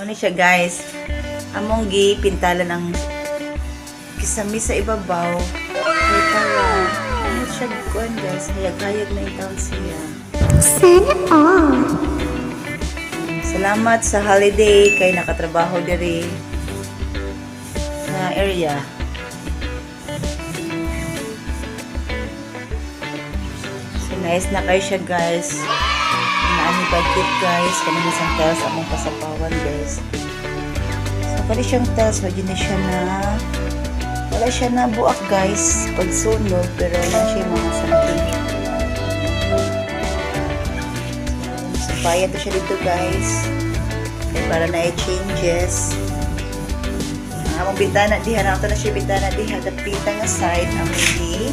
Ano siya guys? Among gi pintala ng kisami sa ibabaw. Kaya tala. Ano siya kuan guys? Hayag-hayag na yung taon siya. Sana all. Salamat sa holiday kay nakatrabaho diri na area. So nice na kayo siya guys. Budget guys. Kanina isang tiles among pasapawan guys. So pwede siyang tiles. Medyo na siya na wala siya na buak guys. Pag sunog pero wala siya mga something. So bayad na siya dito guys. Kaya para na i-changes. Ang among bintana diha na ito na siya bintana diha. Dapita nga side ang hindi.